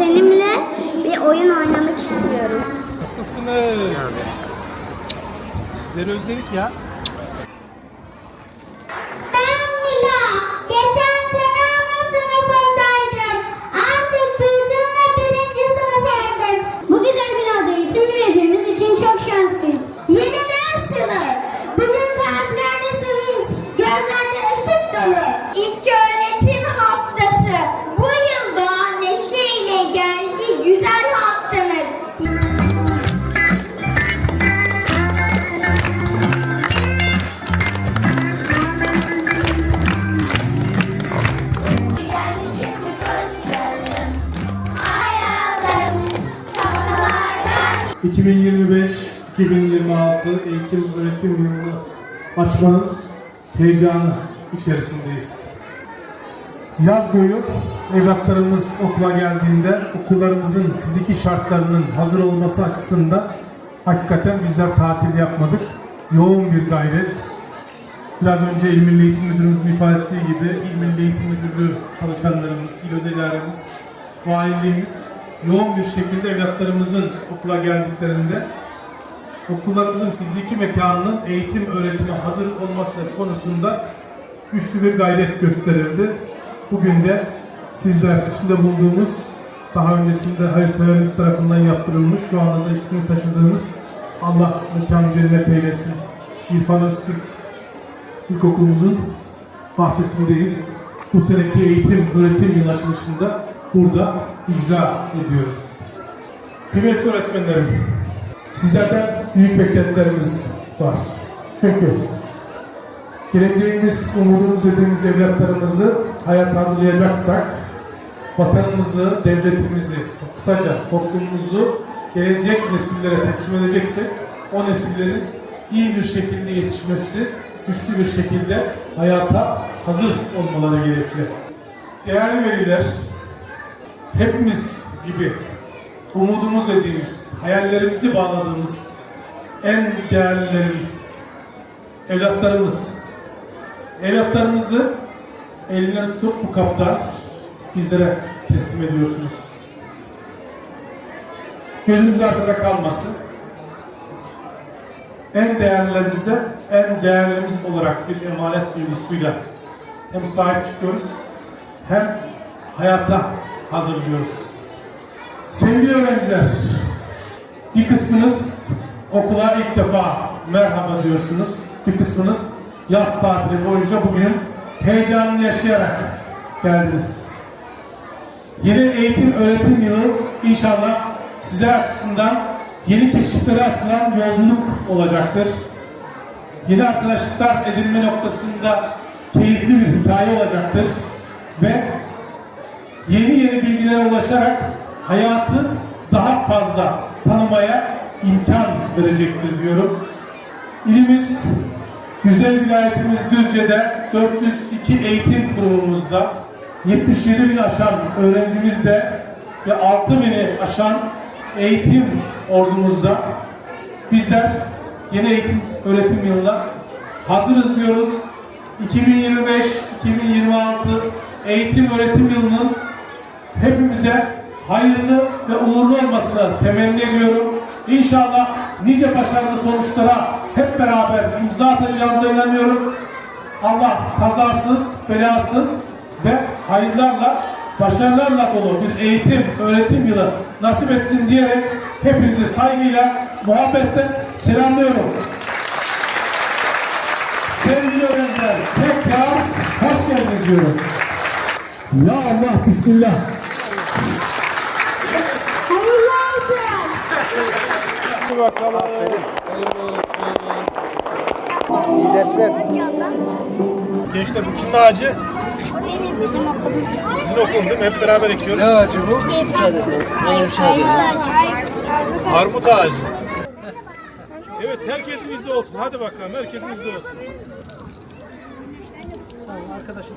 kuzenimle bir oyun oynamak istiyorum. Nasılsınız? Sizleri özledik ya. 2025-2026 eğitim öğretim yılını açmanın heyecanı içerisindeyiz. Yaz boyu evlatlarımız okula geldiğinde okullarımızın fiziki şartlarının hazır olması açısından hakikaten bizler tatil yapmadık. Yoğun bir gayret. Biraz önce İl Milli Eğitim Müdürümüzün ifade ettiği gibi İl Milli Eğitim Müdürlüğü çalışanlarımız, İl Özel valiliğimiz yoğun bir şekilde evlatlarımızın okula geldiklerinde okullarımızın fiziki mekanının eğitim öğretime hazır olması konusunda güçlü bir gayret gösterildi. Bugün de sizler içinde bulunduğumuz daha öncesinde hayırseverimiz tarafından yaptırılmış şu anda da ismini taşıdığımız Allah mekan cennet eylesin. İrfan Öztürk İlkokulumuzun bahçesindeyiz. Bu seneki eğitim öğretim yılı açılışında burada icra ediyoruz. Kıymetli öğretmenlerim, sizlerden büyük beklentilerimiz var. Çünkü geleceğimiz, umudumuz dediğimiz evlatlarımızı hayat hazırlayacaksak, vatanımızı, devletimizi, kısaca toplumumuzu gelecek nesillere teslim edeceksek, o nesillerin iyi bir şekilde yetişmesi, güçlü bir şekilde hayata hazır olmaları gerekli. Değerli veliler, hepimiz gibi umudumuz dediğimiz, hayallerimizi bağladığımız en değerlilerimiz, evlatlarımız. Evlatlarımızı elinden tutup bu kapta bizlere teslim ediyorsunuz. Gözümüz arkada kalmasın. En değerlerimize en değerlimiz olarak bir emanet duygusuyla hem sahip çıkıyoruz hem hayata hazırlıyoruz. Sevgili öğrenciler, bir kısmınız okula ilk defa merhaba diyorsunuz. Bir kısmınız yaz tatili boyunca bugünün heyecanını yaşayarak geldiniz. Yeni eğitim öğretim yılı inşallah size açısından yeni keşiflere açılan yolculuk olacaktır. Yeni arkadaşlıklar edinme noktasında keyifli bir hikaye olacaktır. Ve yeni bilgilere ulaşarak hayatı daha fazla tanımaya imkan verecektir diyorum. İlimiz, güzel vilayetimiz Düzce'de 402 eğitim kurumumuzda 77 bin aşan öğrencimizde ve 6 bini aşan eğitim ordumuzda bizler yeni eğitim öğretim yılına hazırız diyoruz. 2025-2026 eğitim öğretim yılının hepimize hayırlı ve uğurlu olmasını temenni ediyorum. İnşallah nice başarılı sonuçlara hep beraber imza atacağımıza inanıyorum. Allah kazasız, belasız ve hayırlarla, başarılarla dolu bir eğitim, öğretim yılı nasip etsin diyerek hepinizi saygıyla, muhabbetle selamlıyorum. Sevgili öğrenciler, tekrar hoş geldiniz diyorum. Ya Allah, Bismillah. Hayırlı olsun. Bakalım. İyi dersler. Gençler bu kimin ağacı? Bizim okulumuz. Sizin okulun değil mi? Hep beraber ekiyoruz. Ne ağacı bu? Armut ağacı. Evet herkesin izni olsun. Hadi bakalım herkesin izni olsun. Arkadaşım.